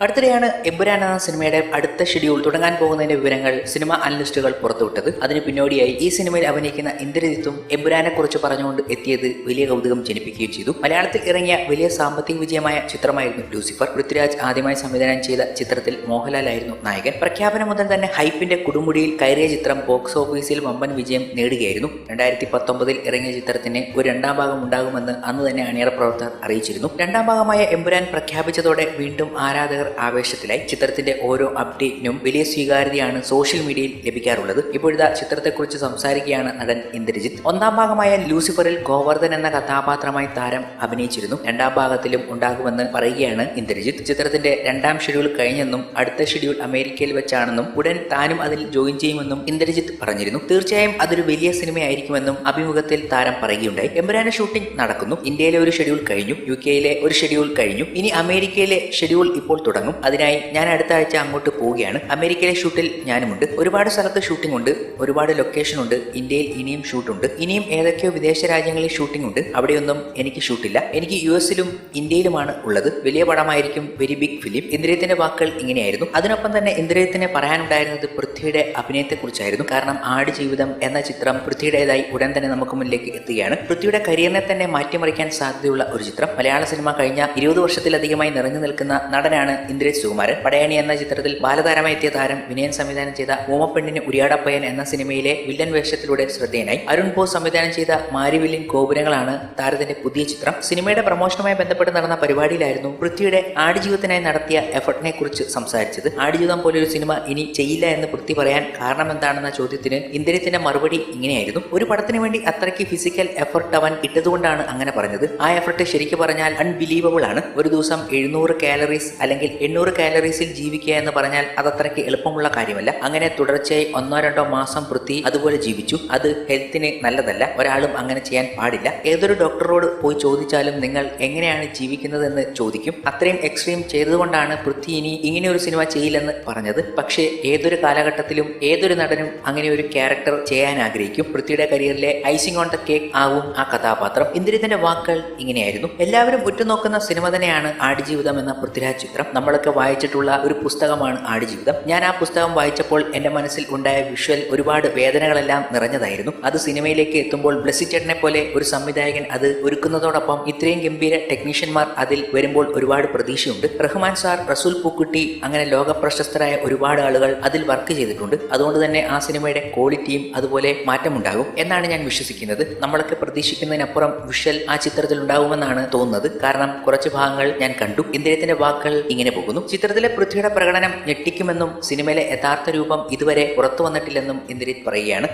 അടുത്തിടെയാണ് എമ്പുരാൻ എന്ന സിനിമയുടെ അടുത്ത ഷെഡ്യൂൾ തുടങ്ങാൻ പോകുന്നതിന്റെ വിവരങ്ങൾ സിനിമ അനലിസ്റ്റുകൾ പുറത്തുവിട്ടത്. അതിന് പിന്നോടിയായി ഈ സിനിമയിൽ അഭിനയിക്കുന്ന ഇന്ദ്രജിത്തും എമ്പുരാനെ കുറിച്ച് പറഞ്ഞുകൊണ്ട് എത്തിയത് വലിയ കൗതുകം ജനിപ്പിക്കുകയും ചെയ്തു. മലയാളത്തിൽ ഇറങ്ങിയ വലിയ സാമ്പത്തിക വിജയമായ ചിത്രമായിരുന്നു ലൂസിഫർ. പൃഥ്വിരാജ് ആദ്യമായി സംവിധാനം ചെയ്ത ചിത്രത്തിൽ മോഹൻലാലായിരുന്നു നായകൻ. പ്രഖ്യാപനം മുതൽ തന്നെ ഹൈപ്പിന്റെ കുടുമുടിയിൽ കയറിയ ചിത്രം ബോക്സ് ഓഫീസിൽ വമ്പൻ വിജയം നേടുകയായിരുന്നു. രണ്ടായിരത്തി പത്തൊമ്പതിൽ ഇറങ്ങിയ ചിത്രത്തിന് ഒരു രണ്ടാം ഭാഗം ഉണ്ടാകുമെന്ന് അന്ന് തന്നെ അണിയറ പ്രവർത്തകർ അറിയിച്ചിരുന്നു. രണ്ടാം ഭാഗമായ എമ്പുരാൻ പ്രഖ്യാപിച്ചതോടെ വീണ്ടും ആരാധകർ ആവേശത്തിലായി. ചിത്രത്തിന്റെ ഓരോ അപ്ഡേറ്റിനും വലിയ സ്വീകാര്യതയാണ് സോഷ്യൽ മീഡിയയിൽ ലഭിക്കാറുള്ളത്. ഇപ്പോഴത്തെ ചിത്രത്തെക്കുറിച്ച് സംസാരിക്കുകയാണ് നടൻ ഇന്ദ്രജിത്ത്. ഒന്നാം ഭാഗമായ ലൂസിഫറിൽ ഗോവർദ്ധൻ എന്ന കഥാപാത്രമായി താരം അഭിനയിച്ചിരുന്നു. രണ്ടാം ഭാഗത്തിലും ഉണ്ടാകുമെന്ന് പറയുകയാണ് ഇന്ദ്രജിത്ത്. ചിത്രത്തിന്റെ രണ്ടാം ഷെഡ്യൂൾ കഴിഞ്ഞെന്നും അടുത്ത ഷെഡ്യൂൾ അമേരിക്കയിൽ വെച്ചാണെന്നും ഉടൻ താനും അതിൽ ജോയിൻ ചെയ്യുമെന്നും ഇന്ദ്രജിത്ത് പറഞ്ഞിരുന്നു. തീർച്ചയായും അതൊരു വലിയ സിനിമയായിരിക്കുമെന്നും അഭിമുഖത്തിൽ താരം പറയുകയുണ്ടായി. എമ്പുരാന്റെ ഷൂട്ടിംഗ് നടക്കുന്നു. ഇന്ത്യയിലെ ഒരു ഷെഡ്യൂൾ കഴിഞ്ഞു. യു കെയിലെ ഒരു ഷെഡ്യൂൾ കഴിഞ്ഞു. ഇനി അമേരിക്കയിലെ ഷെഡ്യൂൾ ഇപ്പോൾ തുടങ്ങും. അതിനായി ഞാൻ അടുത്ത ആഴ്ച അങ്ങോട്ട് പോവുകയാണ്. അമേരിക്കയിലെ ഷൂട്ടിൽ ഞാനുമുണ്ട്. ഒരുപാട് സ്ഥലത്ത് ഷൂട്ടിംഗ് ഉണ്ട് ഒരുപാട് ലൊക്കേഷൻ ഉണ്ട്. ഇന്ത്യയിൽ ഇനിയും ഷൂട്ടുണ്ട്. ഇനിയും ഏതൊക്കെയോ വിദേശ രാജ്യങ്ങളിൽ ഷൂട്ടിംഗ് ഉണ്ട് അവിടെയൊന്നും എനിക്ക് ഷൂട്ടില്ല. എനിക്ക് യു എസിലും ഇന്ത്യയിലുമാണ് ഉള്ളത്. വലിയ പടമായിരിക്കും വെരി ബിഗ് ഫിലിം ഇന്ദ്രിയത്തിന്റെ വാക്കുകൾ ഇങ്ങനെയായിരുന്നു. അതിനൊപ്പം തന്നെ ഇന്ദ്രിയത്തിന് പറയാനുണ്ടായിരുന്നത് പൃഥ്വിയുടെ അഭിനയത്തെക്കുറിച്ചായിരുന്നു. കാരണം ആട് ജീവിതം എന്ന ചിത്രം പൃഥ്വിയുടേതായി ഉടൻ തന്നെ നമുക്ക് മുന്നിലേക്ക് എത്തുകയാണ്. പൃഥ്വിയുടെ കരിയറിനെ തന്നെ മാറ്റിമറിക്കാൻ സാധ്യതയുള്ള ഒരു ചിത്രം. മലയാള സിനിമ കഴിഞ്ഞ ഇരുപത് വർഷത്തിലധികമായി നിറഞ്ഞു നിൽക്കുന്ന നടനാണ് ഇന്ദ്രജിത് സുകുമാരൻ പടയണി എന്ന ചിത്രത്തിൽ ബാലതാരമായി എത്തിയ താരം വിനയൻ സംവിധാനം ചെയ്ത ഓമപ്പെണ്ണിന് ഉരിയാടപ്പയ്യൻ എന്ന സിനിമയിലെ വില്ലൻ വേഷത്തിലൂടെ ശ്രദ്ധേയനായി. അരുൺ ബോസ് സംവിധാനം ചെയ്ത മാരിവില്ലിൻ ഗോപുരങ്ങളാണ് താരത്തിന്റെ പുതിയ ചിത്രം. സിനിമയുടെ പ്രമോഷനുമായി ബന്ധപ്പെട്ട് നടന്ന പരിപാടിയിലായിരുന്നു പൃഥ്വിയുടെ ആടുജീവിതത്തിനായി നടത്തിയ എഫർട്ടിനെ കുറിച്ച് സംസാരിച്ചത്. ആടുജീവിതം പോലൊരു സിനിമ ഇനി ചെയ്യില്ല എന്ന് പൃഥ്വി പറയാൻ കാരണം എന്താണെന്ന ചോദ്യത്തിന് ഇന്ദ്രജിത്തിന്റെ മറുപടി ഇങ്ങനെയായിരുന്നു. ഒരു പടത്തിന് വേണ്ടി അത്രയ്ക്ക് ഫിസിക്കൽ എഫർട്ട് അവൻ ഇട്ടതുകൊണ്ടാണ് അങ്ങനെ പറഞ്ഞത്. ആ എഫർട്ട് ശരിക്കും പറഞ്ഞാൽ അൺബിലീവബിൾ ആണ്. ഒരു ദിവസം എഴുന്നൂറ് കാലറീസ് അല്ലെങ്കിൽ എണ്ണൂറ് കാലറീസിൽ ജീവിക്കുക എന്ന് പറഞ്ഞാൽ അത് അത്രയ്ക്ക് എളുപ്പമുള്ള കാര്യമല്ല. അങ്ങനെ തുടർച്ചയായി ഒന്നോ രണ്ടോ മാസം വൃത്തി അതുപോലെ ജീവിച്ചു. അത് ഹെൽത്തിന് നല്ലതല്ല. ഒരാളും അങ്ങനെ ചെയ്യാൻ പാടില്ല. ഏതൊരു ഡോക്ടറോട് പോയി ചോദിച്ചാലും നിങ്ങൾ എങ്ങനെയാണ് ജീവിക്കുന്നതെന്ന് ചോദിക്കും. അത്രയും എക്സ്ട്രീം ചെയ്തുകൊണ്ടാണ് പൃഥ്വി ഇനി ഇങ്ങനെ ഒരു സിനിമ ചെയ്യില്ലെന്ന് പറഞ്ഞത്. പക്ഷേ ഏതൊരു കാലഘട്ടത്തിലും ഏതൊരു നടനും അങ്ങനെ ഒരു ക്യാരക്ടർ ചെയ്യാൻ ആഗ്രഹിക്കും. പൃഥ്വിയുടെ കരിയറിലെ ഐസിംഗ് ഓൺ ദ കേക്ക് ആവും ആ കഥാപാത്രം. ഇന്ദ്രിയത്തിന്റെ വാക്കുകൾ ഇങ്ങനെയായിരുന്നു. എല്ലാവരും ഉറ്റുനോക്കുന്ന സിനിമ തന്നെയാണ് ആടുജീവിതം എന്ന പൃഥ്വിരാജ് ചിത്രം. നമ്മളൊക്കെ വായിച്ചിട്ടുള്ള ഒരു പുസ്തകമാണ് ആടുജീവിതം. ഞാൻ ആ പുസ്തകം വായിച്ചപ്പോൾ എന്റെ മനസ്സിൽ ഉണ്ടായ വിഷ്വൽ ഒരുപാട് വേദനകളെല്ലാം നിറഞ്ഞതായിരുന്നു. അത് സിനിമയിലേക്ക് എത്തുമ്പോൾ ബ്ലസ്സിച്ചേട്ടനെ പോലെ ഒരു സംവിധായകൻ അത് ഒരുക്കുന്നതോടൊപ്പം ഇത്രയും ഗംഭീര ടെക്നീഷ്യന്മാർ അതിൽ വരുമ്പോൾ ഒരുപാട് പ്രതീക്ഷയുണ്ട്. റഹ്മാൻ സാർ റസൂൽ പൂക്കുട്ടി അങ്ങനെ ലോക പ്രശസ്തരായ ഒരുപാട് ആളുകൾ അതിൽ വർക്ക് ചെയ്തിട്ടുണ്ട്. അതുകൊണ്ട് തന്നെ ആ സിനിമയുടെ ക്വാളിറ്റിയും അതുപോലെ മാറ്റമുണ്ടാകും എന്നാണ് ഞാൻ വിശ്വസിക്കുന്നത്. നമ്മളൊക്കെ പ്രതീക്ഷിക്കുന്നതിനപ്പുറം വിഷ്വൽ ആ ചിത്രത്തിൽ ഉണ്ടാകുമെന്നാണ് തോന്നുന്നത്. കാരണം കുറച്ച് ഭാഗങ്ങൾ ഞാൻ കണ്ടു. ഇന്ദ്രിയത്തിന്റെ വാക്കുകൾ ഇങ്ങനെ പോകുന്നു. ചിത്രത്തിലെ പൃഥ്വിയുടെ പ്രകടനം ഞെട്ടിക്കുമെന്നും സിനിമയിലെ യഥാർത്ഥ രൂപം ഇതുവരെ പുറത്തു വന്നിട്ടില്ലെന്നും ഇന്ദ്രിത് പറയുകയാണ്.